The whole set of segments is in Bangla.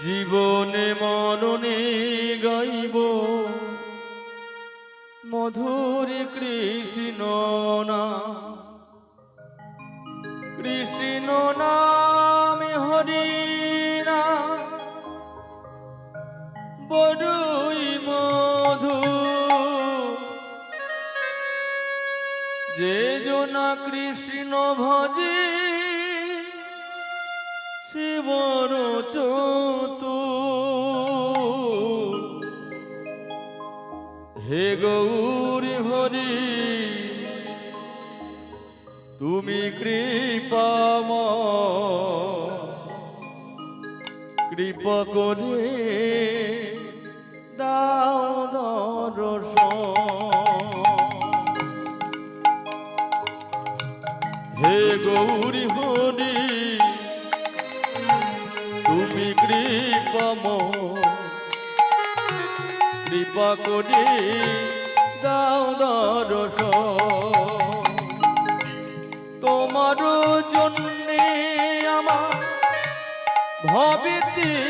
জীবনে মননে গাইব। মধুর কৃষ্ণ না। কৃষ্ণ নামে হরি না। বড়ই জনা কৃষ্ণ ভজে শিবর চতু। হে গৌরী হরি তুমি কৃপাম কৃপা করে হে গৌরী হরি তুমি কৃপম কৃপা করে দাও দর্শ তোমার জন্যে আমার ভবিতি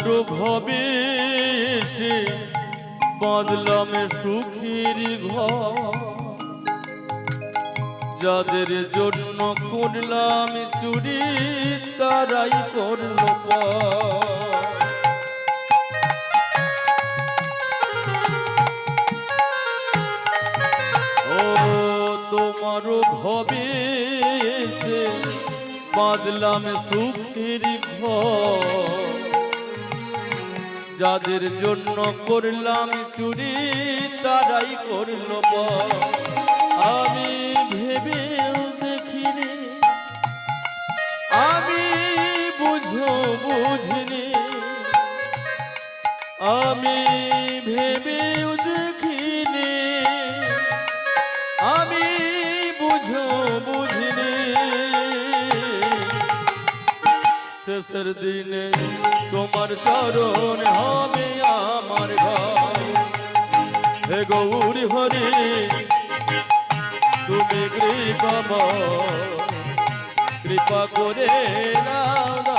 ভবে এসে সুখীর ঘর যাদের জন্য করলাম চুরি, তারাই করল। ও তোমার ভবে এসে বাঁধলাম সুখের ঘর যাদের জন্য করলাম চুরি, তারাই করল। আমি ভেবেও দেখিনি, আমি বুঝো বুঝিনি। আমি ভেবেও দেখিনি, আমি বুঝো বুঝিনি। শেষের দিনে তোমার চরণ হবে কৃপা করে নাও